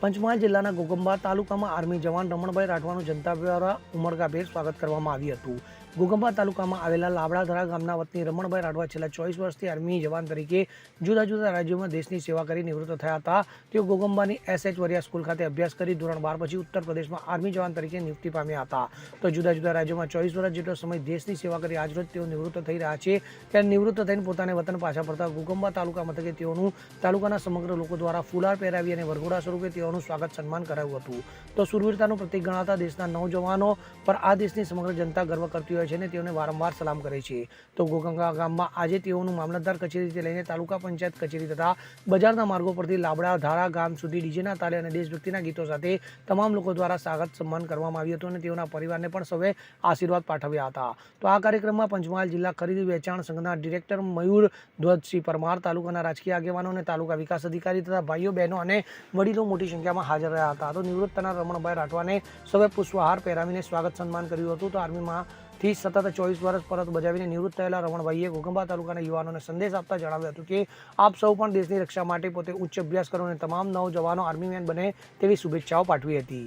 પંચમહાલ જિલ્લાના ગોગંબા તાલુકામાં આર્મી જવાન રમણભાઈ રાઠવાનું જનતા દ્વારા ઉમળકાભેર સ્વાગત કરવામાં આવ્યું હતું. ગોગંબા તાલુકામાં આવેલા લાબડાધરા ગામના વતની રમણભાઈ રાઠવા છેલ્લા ચોવીસ વર્ષથી આર્મી જવાન તરીકે જુદા જુદા રાજ્યોમાં દેશની સેવા કરી નિવૃત્ત થયા હતા. તેઓ ગોગંબાની એસ એચ વરિયા સ્કૂલ ખાતે અભ્યાસ કરી ધોરણ બાર પછી ઉત્તર પ્રદેશમાં આર્મી જવાન તરીકે નિયુક્તિ પામ્યા હતા. તો જુદા જુદા રાજ્યોમાં ચોવીસ વર્ષ જેટલો સમય દેશની સેવા કરી આજરોજ તેઓ નિવૃત્ત થઈ રહ્યા છે. ત્યારે નિવૃત્ત થઈને પોતાને વતન પાછા ફરતા ગોગંબા તાલુકા મથકે તેઓનું તાલુકાના સમગ્ર લોકો દ્વારા ફુલાર પહેરાવી અને વરઘોડા સ્વરૂપે તેઓનું સ્વાગત સન્માન કરાયું હતું. તો સુરવીરતાનું પ્રતિક ગણાતા દેશના નવજવાનો પર આ દેશની સમગ્ર જનતા ગર્વ કરતી હોય છે અને તેઓને વારંવાર સલામ કરે છે. તો ગોગંગા ગામમાં આજે તેઓનું મામલતદાર કચેરીથી લઈને તાલુકા પંચાયત કચેરી તથા બજારના માર્ગો પરથી લાબડા ધારા ગામ સુધી ડીજેના તાલે અને દેશભક્તિના ગીતો સાથે તમામ લોકો દ્વારા સ્વાગત સન્માન કરવામાં આવ્યું હતું અને તેઓના પરિવારને પણ સૌએ આશીર્વાદ પાઠવ્યા હતા. તો આ કાર્યક્રમમાં પંચમહાલ જિલ્લા ખરીદી વેચાણ સંઘના ડિરેક્ટર મયુર ધ્વજસિંહ પરમાર, તાલુકાના રાજકીય આગેવાનો અને તાલુકા વિકાસ અધિકારી તથા ભાઈઓ, બહેનો અને વડીલો મોટી સંખ્યામાં હાજર રહ્યા હતા. તો નિવૃત્તના રમણભાઈ રાઠવાને સૌએ પુષ્પહાર પહેરાવીને સ્વાગત સન્માન કર્યું હતું. તો આર્મીમાં થી સતત ચોવીસ વર્ષ પરત બજાવીને નિવૃત્ત થયેલા રમણભાઈએ ઘોઘંબા તાલુકાના યુવાનોને સંદેશ આપતા જણાવ્યું હતું કે, આપ સૌ પણ દેશની રક્ષા માટે પોતે ઉચ્ચ અભ્યાસ કરો અને તમામ નવજવાનો આર્મીમેન બને તેવી શુભેચ્છાઓ પાઠવી હતી.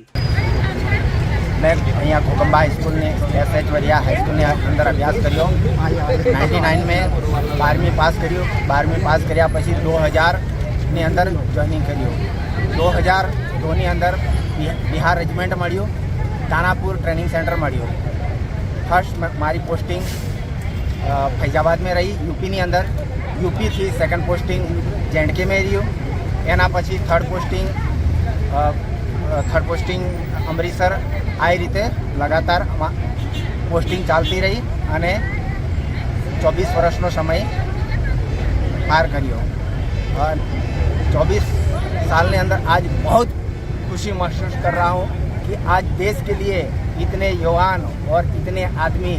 મેં અહીંયા કોકંબા હાઈસ્કૂલની એસ એચ વરિયા હાઈસ્કૂલની અંદર અભ્યાસ કર્યો. નાઇન્ટી નાઇનમાં બારમી પાસ કર્યું. બારમી પાસ કર્યા પછી દો હજારની અંદર જોઈનિંગ કર્યું. દો હજાર દોની અંદર બિહાર રેજિમેન્ટ મળ્યું. દાનાપુર ટ્રેનિંગ સેન્ટર મળ્યું. ફર્સ્ટ મારી પોસ્ટિંગ ફૈઝાબાદમાં રહી, યુપીની અંદર. યુપીથી સેકન્ડ પોસ્ટિંગ જેન્ડકેમાં રહ્યું. એના પછી third posting third posting Amritsar. આ રીતે લગાતાર પોસ્ટિંગ ચાલતી રહી અને ચોવીસ વર્ષનો સમય પાર કર્યો. ચોવીસ साल के अंदर आज बहुत खुशी महसूस कर रहा हूँ कि आज देश के लिए इतने युवान और इतने आदमी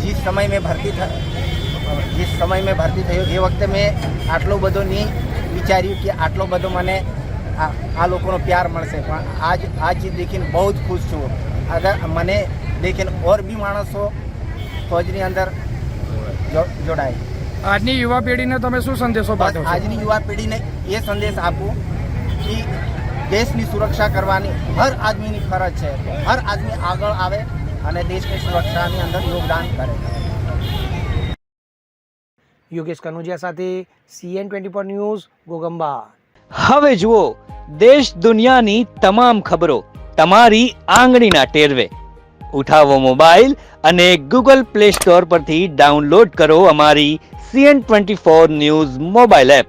जिस समय में भर्ती था जिस समय में भर्ती થયો એ વખતે મેં આટલો બધો નહીં વિચાર્યું કે આટલો બધો મને આ આ લોકોનો પ્યાર મળશે પણ આજ આજ દેખીને બહુ જ ખુશ છું અગર મને દેખીને ઓર બી માણસો ફોજની અંદર જો- જોડાય આજની યુવા પેઢીને તમે શું સંદેશો બસ પાઠવશો આજની યુવા પેઢીને એ સંદેશ આપું કે દેશની સુરક્ષા કરવાની હર આદમીની ફરજ છે હર આદમી આગળ આવે અને દેશની સુરક્ષાની અંદર યોગદાન કરે. યોગેશ કનુજિયા સાથે CN twenty four news Gogamba. હવે જુઓ દેશ દુનિયાની તમામ ખબરો તમારી આંગળીના ટેરવે. ઉઠાવો મોબાઈલ અને ગૂગલ પ્લે સ્ટોર પરથી ડાઉનલોડ કરો અમારી CN twenty four news mobile app.